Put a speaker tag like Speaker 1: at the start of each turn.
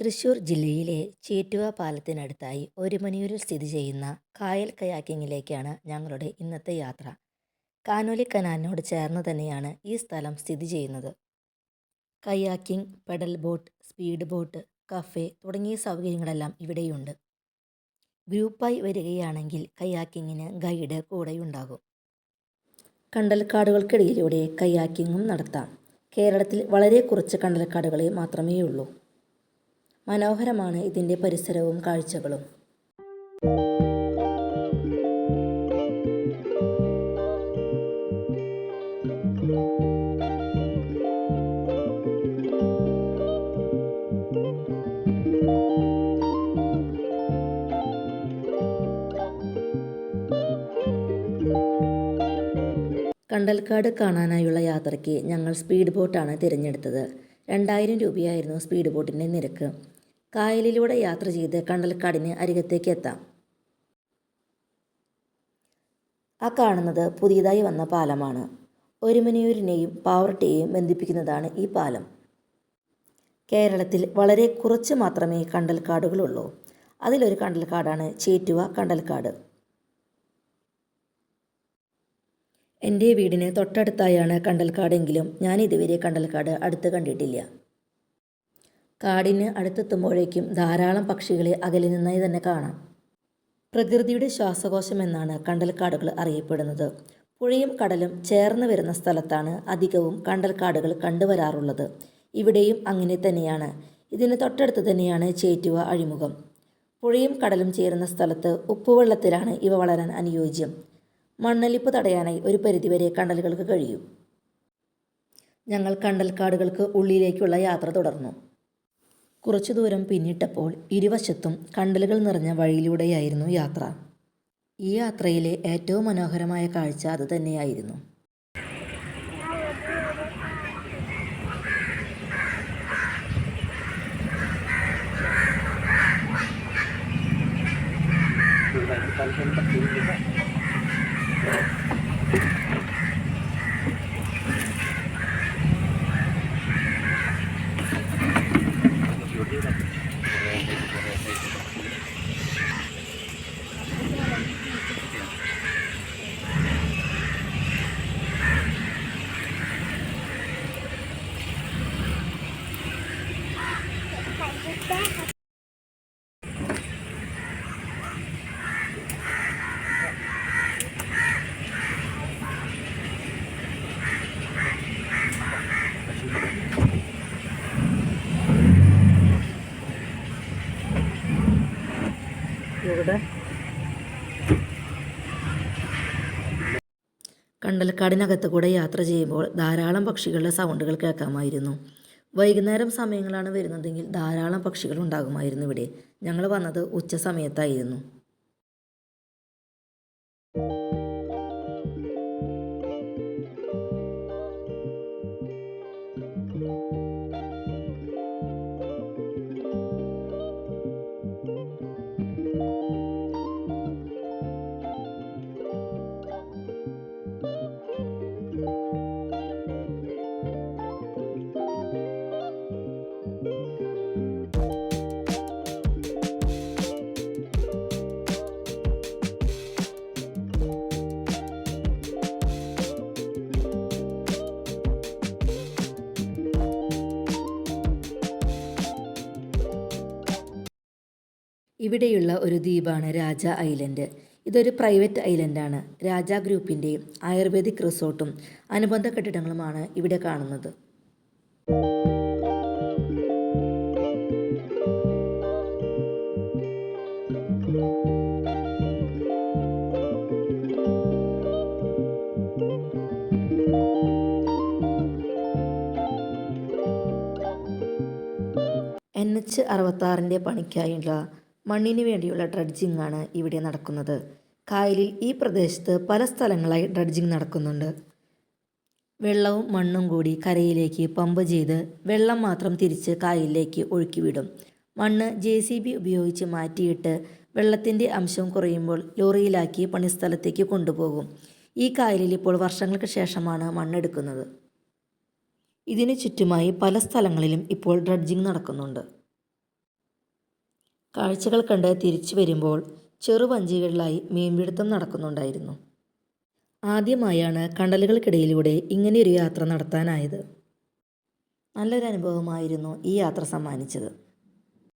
Speaker 1: തൃശൂർ ജില്ലയിലെ ചേറ്റുവ പാലത്തിനടുത്തായി ഒരുമനിയൂരിൽ സ്ഥിതി ചെയ്യുന്ന കായൽ കയാക്കിങ്ങിലേക്കാണ് ഞങ്ങളുടെ ഇന്നത്തെ യാത്ര. കാനോലി കനാലിനോട് ചേർന്ന് തന്നെയാണ് ഈ സ്ഥലം സ്ഥിതി ചെയ്യുന്നത്. Kayaking pedal boat speed boat cafe തുടങ്ങിയ സൗകര്യങ്ങളെല്ലാം ഇവിടെയുണ്ട്. ഗ്രൂപ്പായി വരികയാണെങ്കിൽ കയാക്കിങ്ങിന് ഗൈഡ് കൂടെയുണ്ടാകും. കണ്ടൽക്കാടുകൾക്കിടയിലൂടെ കയാക്കിങ്ങും നടത്താം. കേരളത്തിൽ വളരെ കുറച്ച് കണ്ടൽക്കാടുകളെ മാത്രമേ ഉള്ളൂ മനോഹരമാണ് ഇതിന്റെ പരിസരവും കാഴ്ചകളും. കണ്ടൽക്കാട് കാണാനായുള്ള യാത്രയ്ക്ക് ഞങ്ങൾ സ്പീഡ് ബോട്ടാണ് തിരഞ്ഞെടുത്തത്. രണ്ടായിരം രൂപയായിരുന്നു സ്പീഡ് ബോട്ടിന്റെ നിരക്ക്. കായലിലൂടെ യാത്ര ചെയ്ത് കണ്ടൽക്കാടിന് അരികത്തേക്ക് എത്താം. ആ കാണുന്നത് പുതിയതായി വന്ന പാലമാണ്. ഒരുമനിയൂരിനെയും പാവർട്ടിയെയും ബന്ധിപ്പിക്കുന്നതാണ് ഈ പാലം. കേരളത്തിൽ വളരെ കുറച്ച് മാത്രമേ കണ്ടൽക്കാടുകളുള്ളൂ. അതിലൊരു കണ്ടൽക്കാടാണ് ചേറ്റുവ കണ്ടൽക്കാട്. എന്റെ വീടിന് തൊട്ടടുത്തായാണ് കണ്ടൽക്കാടെങ്കിലും ഞാൻ ഇതുവരെ കണ്ടൽക്കാട് അടുത്ത് കണ്ടിട്ടില്ല. കാടിന് അടുത്തെത്തുമ്പോഴേക്കും ധാരാളം പക്ഷികളെ അകലി നിന്നായി തന്നെ കാണാം. പ്രകൃതിയുടെ ശ്വാസകോശം എന്നാണ് കണ്ടൽക്കാടുകൾ അറിയപ്പെടുന്നത്. പുഴയും കടലും ചേർന്ന് വരുന്ന സ്ഥലത്താണ് അധികവും കണ്ടൽക്കാടുകൾ കണ്ടുവരാറുള്ളത്. ഇവിടെയും അങ്ങനെ തന്നെയാണ്. ഇതിന് തൊട്ടടുത്ത് തന്നെയാണ് ചേറ്റുവ അഴിമുഖം. പുഴയും കടലും ചേരുന്ന സ്ഥലത്ത് ഉപ്പുവെള്ളത്തിലാണ് ഇവ വളരാൻ അനുയോജ്യം. മണ്ണലിപ്പ് തടയാനായി ഒരു പരിധിവരെ കണ്ടലുകൾക്ക് കഴിയും. ഞങ്ങൾ കണ്ടൽക്കാടുകൾക്ക് ഉള്ളിലേക്കുള്ള യാത്ര തുടർന്നു. കുറച്ചു ദൂരം പിന്നിട്ടപ്പോൾ ഇരുവശത്തും കണ്ടലുകൾ നിറഞ്ഞ വഴിയിലൂടെയായിരുന്നു യാത്ര. ഈ യാത്രയിലെ ഏറ്റവും മനോഹരമായ കാഴ്ച അതുതന്നെയായിരുന്നു ഇവിടെ. കണ്ടൽക്കാടിനകത്ത് കൂടെ യാത്ര ചെയ്യുമ്പോൾ ധാരാളം പക്ഷികളുടെ സൗണ്ടുകൾ കേൾക്കാമായിരുന്നു. വൈകുന്നേരം സമയങ്ങളാണ് വരുന്നതെങ്കിൽ ധാരാളം പക്ഷികൾ ഉണ്ടാകുമായിരുന്നു ഇവിടെ. ഞങ്ങൾ വന്നത് ഉച്ച സമയത്തായിരുന്നു. ഇവിടെയുള്ള ഒരു ദ്വീപാണ് രാജ ഐലൻഡ്. ഇതൊരു പ്രൈവറ്റ് ഐലൻഡാണ്. രാജ ഗ്രൂപ്പിന്റെ ആയുർവേദിക് റിസോർട്ടും അനുബന്ധ കെട്ടിടങ്ങളുമാണ് ഇവിടെ കാണുന്നത്. എൻ എച്ച് അറുപത്താറിന്റെ പണിക്കായുള്ള മണ്ണിന് വേണ്ടിയുള്ള ഡ്രഡ്ജിംഗ് ആണ് ഇവിടെ നടക്കുന്നത്. കായലിൽ ഈ പ്രദേശത്ത് പല സ്ഥലങ്ങളായി ഡ്രഡ്ജിംഗ് നടക്കുന്നുണ്ട്. വെള്ളവും മണ്ണും കൂടി കരയിലേക്ക് പമ്പ് ചെയ്ത് വെള്ളം മാത്രം തിരിച്ച് കായലിലേക്ക് ഒഴുക്കിവിടും. മണ്ണ് ജെ സി ബി ഉപയോഗിച്ച് മാറ്റിയിട്ട് വെള്ളത്തിന്റെ അംശം കുറയുമ്പോൾ ലോറിയിലാക്കി പണിസ്ഥലത്തേക്ക് കൊണ്ടുപോകും. ഈ കായലിൽ ഇപ്പോൾ വർഷങ്ങൾക്ക് ശേഷമാണ് മണ്ണെടുക്കുന്നത്. ഇതിനു ചുറ്റുമായി പല സ്ഥലങ്ങളിലും ഇപ്പോൾ ഡ്രഡ്ജിംഗ് നടക്കുന്നുണ്ട്. കാഴ്ചകൾ കണ്ട് തിരിച്ചു വരുമ്പോൾ ചെറുവഞ്ചികളിലായി മീൻപിടുത്തം നടക്കുന്നുണ്ടായിരുന്നു. ആദ്യമായാണ് കണ്ടലുകൾക്കിടയിലൂടെ ഇങ്ങനെയൊരു യാത്ര നടത്താനായത്. നല്ലൊരു അനുഭവമായിരുന്നു ഈ യാത്ര സമ്മാനിച്ചത്.